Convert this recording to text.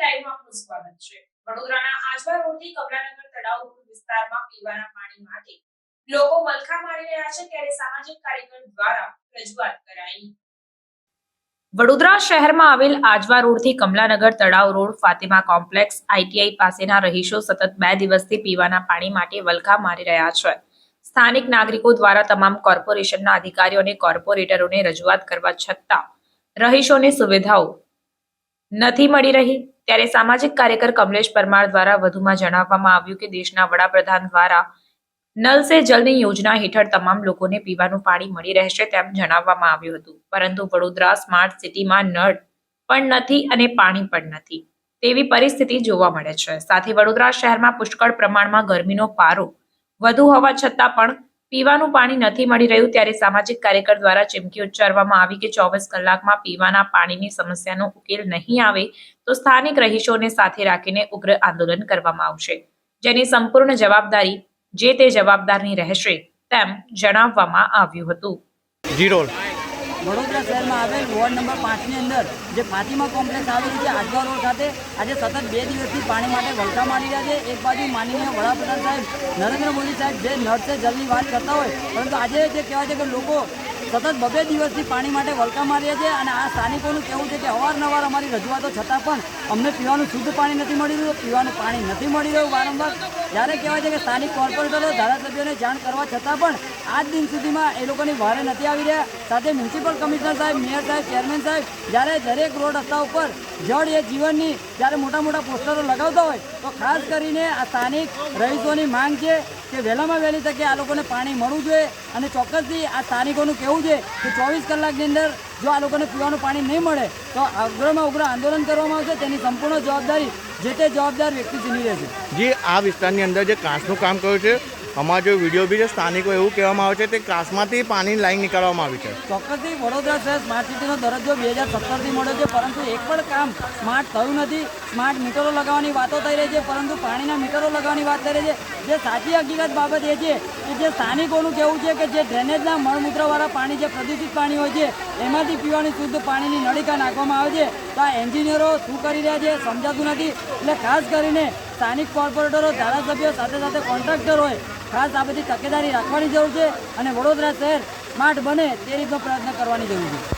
લાઈવમાં આપનું સ્વાગત છે. વડોદરાના આજવા રોડથી કમલાનગર તળાવ વિસ્તારમાં પીવાના પાણી માટે લોકો મલખા મારી રહ્યા છે ત્યારે સામાજિક કાર્યકર દ્વારા રજૂઆત કરાઈ. વડોદરા શહેરમાં આવેલ આજવા રોડથી કમલાનગર તળાવ રોડ ફાતિમા કોમ્પ્લેક્સ આઈટીઆઈ પાસેના રહીશો સતત બે દિવસથી પીવાના પાણી માટે વલખા મારી રહ્યા છે. સ્થાનિક નાગરિકો દ્વારા તમામ કોર્પોરેશનના અધિકારીઓ અને કોર્પોરેટરોને રજૂઆત કરવા છતાં રહીશોને સુવિધાઓ નથી મળી રહી. ત્યારે સામાજિક કાર્યકર કમલેશ પરમાર દ્વારા વધુમાં જણાવવામાં આવ્યું કે દેશના વડાપ્રધાન દ્વારા નલ સે જલની યોજના હેઠળ તમામ લોકોને પીવાનું પાણી મળી રહેશે તેમ જણાવવામાં આવ્યું હતું. પરંતુ વડોદરા સ્માર્ટ સિટીમાં નળ પણ નથી અને પાણી પણ નથી. તેવી પરિસ્થિતિ જોવા મળે છે. સાથે વડોદરા શહેરમાં પુષ્કળ પ્રમાણમાં ગરમીનો પારો વધુ હોવા છતાં પણ પીવાનું પાણી નથી મળી રહ્યું ત્યારે સામાજિક કાર્યકર દ્વારા ચીમકી ઉચ્ચારવામાં આવી કે ચોવીસ કલાકમાં પીવાના પાણીની સમસ્યાનો ઉકેલ નહીં આવે તો સ્થાનિક રહીશોને સાથે રાખીને ઉગ્ર આંદોલન કરવામાં આવશે. જેની સંપૂર્ણ જવાબદારી જે તે જવાબદારની રહેશે તેમ જણાવવામાં આવ્યું હતું. વડોદરા શહેરમાં આવેલ વોર્ડ નંબર પાંચની અંદર જે ફાતિમા કોમ્પ્લેક્સ આવેલું છે આજવા રોડ ખાતે આજે સતત બે દિવસથી પાણી માટે વલખા મારી રહ્યા છે. એક બાજુ માનનીય વડાપ્રધાન સાહેબ નરેન્દ્ર મોદી સાહેબ જે નળ સે જલની વાત કરતા હોય, પરંતુ આજે જે કહેવાય છે કે લોકો સતત બબે દિવસથી પાણી માટે વલકા મારી રહ્યા છે અને આ સ્થાનિકોનું કહેવું છે કે અવારનવાર અમારી રજૂઆતો છતાં પણ અમને પીવાનું શુદ્ધ પાણી નથી મળી રહ્યું, પીવાનું પાણી નથી મળી રહ્યું વારંવાર. જ્યારે કહેવાય છે કે સ્થાનિક કોર્પોરેટરો, ધારાસભ્યોને જાણ કરવા છતાં પણ આજ દિન સુધીમાં એ લોકોની વારે નથી આવી રહ્યા. સાથે મ્યુનિસિપલ કમિશનર સાહેબ, મેયર સાહેબ, ચેરમેન સાહેબ, જ્યારે દરેક રોડ રસ્તા ઉપર જળ એ જીવનની જ્યારે મોટા મોટા પોસ્ટરો લગાવતા હોય, તો ખાસ કરીને આ સ્થાનિક રહીશોની માંગ છે કે વહેલામાં વહેલી તકે આ લોકોને પાણી મળવું જોઈએ અને ચોક્કસથી આ સ્થાનિકોનું કહેવું છે કે ચોવીસ કલાકની અંદર જો આ લોકોને પીવાનું પાણી નહીં મળે, તો અગ્રમાં ઉગ્ર આંદોલન કરવામાં આવશે. તેની સંપૂર્ણ જવાબદારી જે તે જવાબદાર વ્યક્તિ ચીની રહેશે. જે, આ વિસ્તારની અંદર જે કાંસનું કામ કર્યું છે અમારા જો વીડિયો બી છે, સ્થાનિકો એવું કહેવામાં આવે છે તે કાંસમાંથી પાણીની લાઈન નીકાળવામાં આવી છે. ચોક્કસથી વડોદરા શહેર સ્માર્ટ સિટીનો દરજ્જો બે હજાર સત્તરથી મળ્યો છે, પરંતુ એક પણ કામ સ્માર્ટ થયું નથી. સ્માર્ટ મીટરો લગાવવાની વાતો થઈ રહી છે, પરંતુ પાણીના મીટરો લગાવવાની વાત થઈ રહી છે. જે સાચી હકીકત બાબત એ છે કે જે સ્થાનિકોનું કહેવું છે કે જે ડ્રેનેજના મળમૂત્રવાળા પાણી જે પ્રદૂષિત પાણી હોય છે, એમાંથી પીવાની શુદ્ધ પાણીની નળિકા નાખવામાં આવે છે. તો આ એન્જિનિયરો શું કરી રહ્યા છે સમજાતું નથી. એટલે ખાસ કરીને સ્થાનિક કોર્પોરેટરો, ધારાસભ્યો સાથે સાથે કોન્ટ્રાક્ટર હોય, ખાસ આ બધી તકેદારી રાખવાની જરૂર છે અને વડોદરા શહેર સ્માર્ટ બને તે રીતનો પ્રયત્ન કરવાની જરૂર છે.